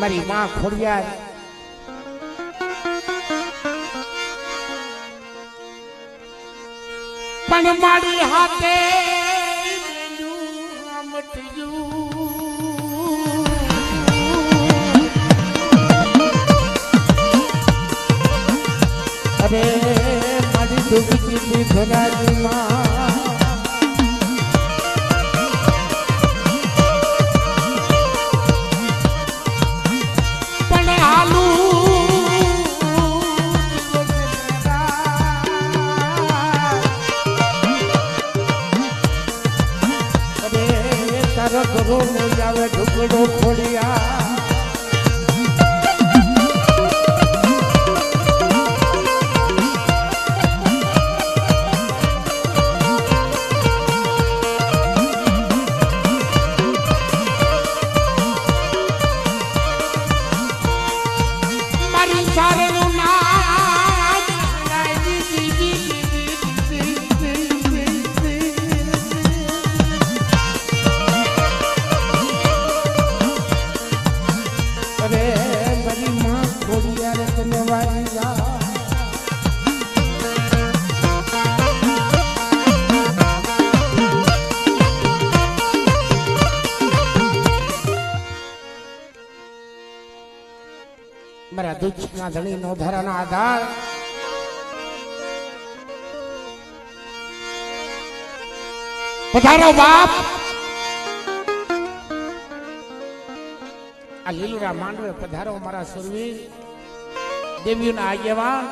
મારી માં ખોડિયાર પણ મારી હાથે. અરે મારી દુઃખ ભરાજી માં અરે મારી માં ખોડિયારે તને વારી જા. મારા દુઃખના ધણી નો ધરાનો આધાર. પધારો બાપ. આ લીલુરા માંડવે પધારો મારા સુરવીર. દેવીઓના આગેવાન.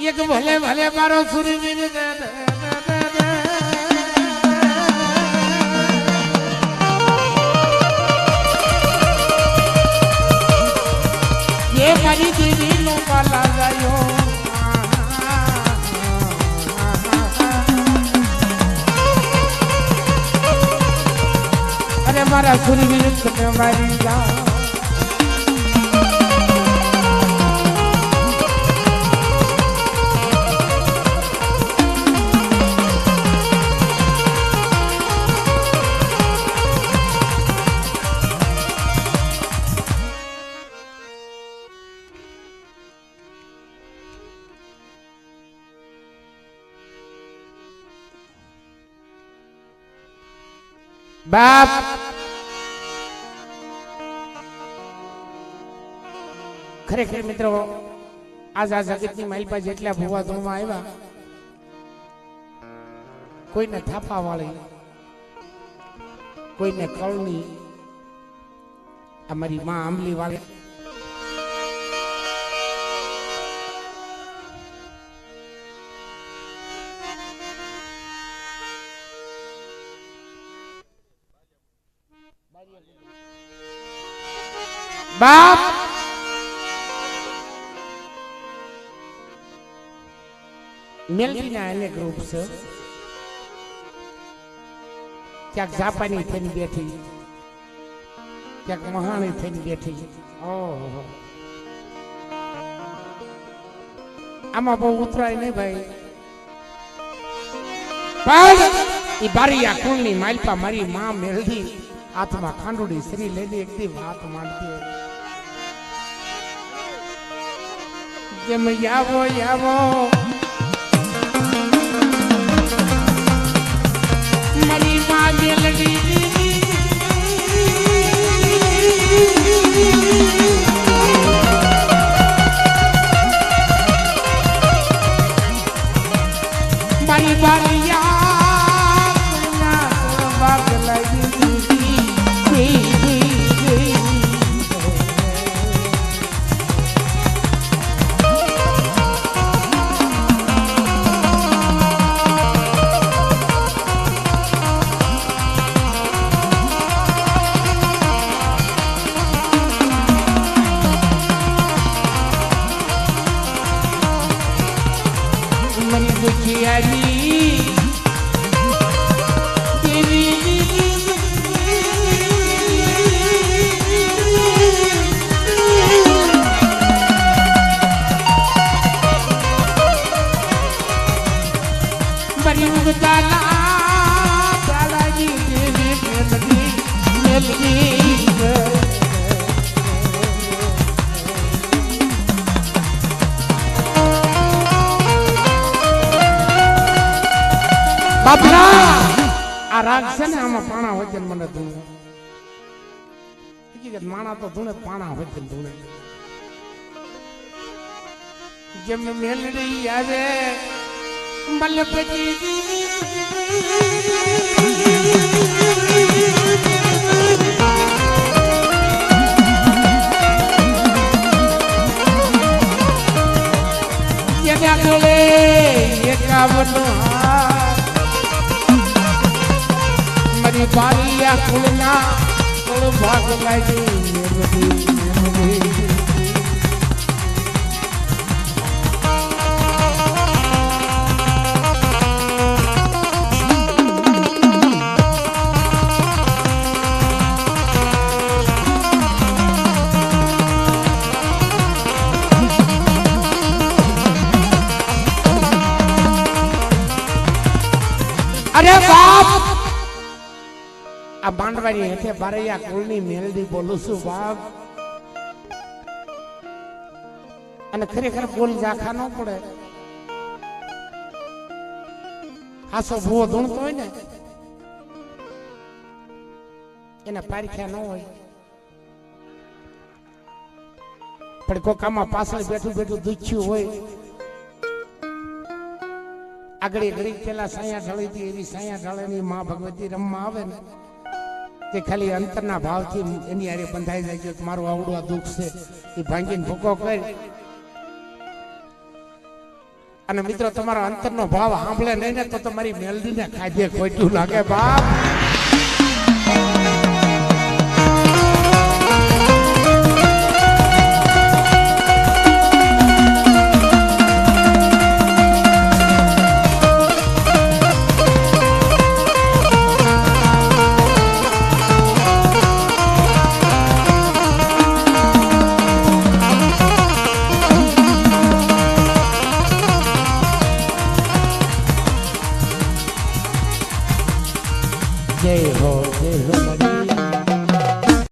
એક ભલે ભલે મારો સુરવીર દે, અરે મારા સુરવીર તમે મારી જા બાપ ખરેખર મિત્રો, આજ આ જગતની માલપા જેટલા ભૂવા ધૂળમાં આવ્યા, કોઈને થાપા વાળી, કોઈને કળની, અમારી માં આંબલી વાળી. બાપ મેલડીના અનેક ગ્રુપ છે. ક્યાંક જાપાની થઈને બેઠી, ક્યાંક મહાણી થઈને બેઠી. ઓહો. આમાં બહુ ઉતરાય નહીં ભાઈ. પણ ઈ બારીયા કુળની માલપા મારી મા મેલડી હાથમાં ખાંડુડી શ્રી લઈને એક દી વાત માંડતી જેમ યાવો યાવો મારી બારીયા મને દુખિયારી બરી ઉગતાલા બાલાજી દેવી મેલડી. બાપરા! આ રાગ છે ને આમાં પાણા હોય છે ને મને ધૂણે. તો પાણા હોય છે ને ધૂણે. જેમ મેલડી આવે મલપતિ જેના ગળે એકાવન હાર મારી બારીયા કુળના કુળ ભાગ લાગી. અરે બાપ આ બાંડવાની હેઠે બારૈયા કુળની મેલડી બોલું છું, બાપ. અને ખરેખર બોલ જાખા ન પડે. હાસો ભૂવો ધૂણતો હોય ને, એને પારખ્યા ન હોય. પણ કોકામાં પાછળ બેઠું બેઠું દુખ્યું હોય. આગળ ઘડી પેલા સાયા ઢળી હતી એવી સાયા ઢળેની માં ભગવતી રમવા આવે ને તે ખાલી અંતરના ભાવથી એની હારે બંધાઈ જાય છે મારું આવડું દુઃખ છે, એ ભાંગીને ભૂકો કરી. અને મિત્રો, તમારો અંતરનો ભાવ સાંભળે નહીં ને તો તમારી મેલડીને ખાધે ખોટું લાગે બાપ.